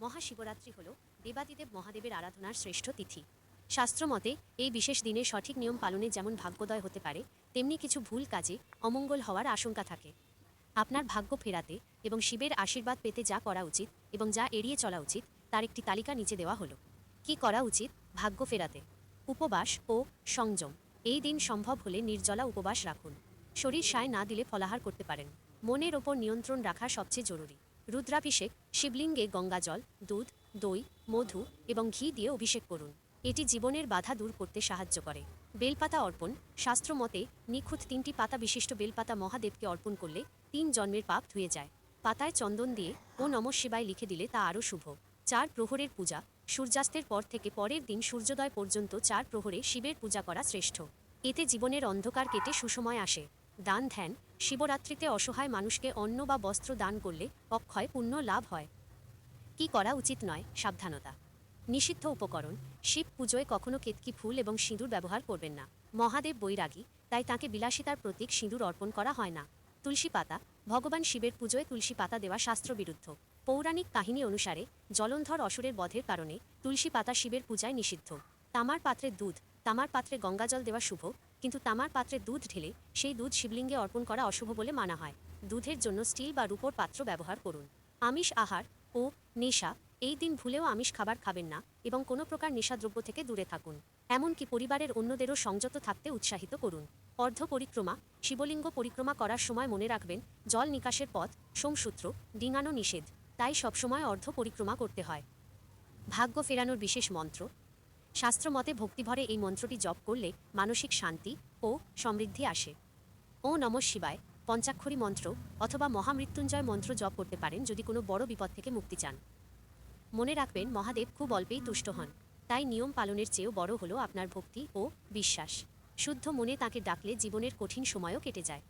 মহাশিবরাত্রি হল দেবাদিদেব মহাদেবের আরাধনার শ্রেষ্ঠ তিথি। শাস্ত্রমতে এই বিশেষ দিনে সঠিক নিয়ম পালনে যেমন ভাগ্যোদয় হতে পারে, তেমনি কিছু ভুল কাজে অমঙ্গল হওয়ার আশঙ্কা থাকে। আপনার ভাগ্য ফেরাতে এবং শিবের আশীর্বাদ পেতে যা করা উচিত এবং যা এড়িয়ে চলা উচিত, তার একটি তালিকা নিচে দেওয়া হলো। কি করা উচিত? ভাগ্য ফেরাতে। উপবাস ও সংযম। এই দিন সম্ভব হলে নির্জলা উপবাস রাখুন। শরীর সায় না দিলে ফলাহার করতে পারেন। মনের ওপর নিয়ন্ত্রণ রাখা সবচেয়ে জরুরি। রুদ্রাভিষেক, শিবলিঙ্গে গঙ্গাজল দুধ, দই, মধু এবং ঘি দিয়ে অভিষেক করুন। এটি জীবনের বাধা দূর করতে সাহায্য করে। বেলপাতা অর্পণ শাস্ত্রমতে নিখুঁত তিনটি পাতা বিশিষ্ট বেলপাতা মহাদেবকে অর্পণ করলে তিন জন্মের পাপ ধুয়ে যায়। পাতায় চন্দন দিয়ে ও নম শিবায় লিখে দিলে তা আরও শুভ। চার প্রহরের পূজা, সূর্যাস্তের পর থেকে পরের দিন সূর্যোদয় পর্যন্ত চার প্রহরে শিবের পূজা করা শ্রেষ্ঠ। এতে জীবনের অন্ধকার কেটে সুসময় আসে। দান, ধ্যান শিবরাত্রিতে অসহায় মানুষকে অন্ন বা বস্ত্র দান করলে অক্ষয় পুণ্য লাভ হয়। কি করা উচিত নয়, সাবধানতা। নিষিদ্ধ উপকরণ, শিব পুজোয় কখনো কেতকি ফুল এবং সিঁদুর ব্যবহার করবেন না। মহাদেব বৈরাগী, তাই তাকে বিলাসিতার প্রতীক সিঁদুর অর্পণ করা হয় না। তুলসী পাতা, ভগবান শিবের পুজোয় তুলসী পাতা দেওয়া শাস্ত্রবিরুদ্ধ। পৌরাণিক কাহিনী অনুসারে জলন্ধর অসুরের বধের কারণে তুলসী পাতা শিবের পূজায় নিষিদ্ধ। তামার পাত্রে দুধ তামার পাত্রে গঙ্গাজল দেওয়া শুভ, কিন্তু তামার পাত্রে দুধ ঢেলে সেই দুধ শিবলিঙ্গে অর্পণ করা অশুভ বলে মানা হয়। দুধের জন্য স্টিল বা রূপোর পাত্র ব্যবহার করুন। আমিষ আহার ও নেশা এই দিন ভুলেও আমিষ খাবার খাবেন না এবং কোনো প্রকার নেশাদ্রব্য থেকে দূরে থাকুন। এমনকি পরিবারের অন্যদেরও সংযত থাকতে উৎসাহিত করুন। অর্ধ পরিক্রমা, শিবলিঙ্গ পরিক্রমা করার সময় মনে রাখবেন, জল নিকাশের পথ, সোমসূত্র, ডিঙানো নিষেধ, তাই সবসময় অর্ধ পরিক্রমা করতে হয়। ভাগ্য ফেরানোর বিশেষ মন্ত্র শাস্ত্রমতে ভক্তিভরে এই মন্ত্রটি জপ করলে মানসিক শান্তি ও সমৃদ্ধি আসে। ও নম শিবায়, পঞ্চাক্ষরী মন্ত্র অথবা মহামৃত্যুঞ্জয় মন্ত্র জপ করতে পারেন যদি কোনো বড় বিপদ থেকে মুক্তি চান। মনে রাখবেন, মহাদেব খুব অল্পেই তুষ্ট হন, তাই নিয়ম পালনের চেয়েও বড় হলো আপনার ভক্তি ও বিশ্বাস। শুদ্ধ মনে তাকে ডাকলে জীবনের কঠিন সময়ও কেটে যায়।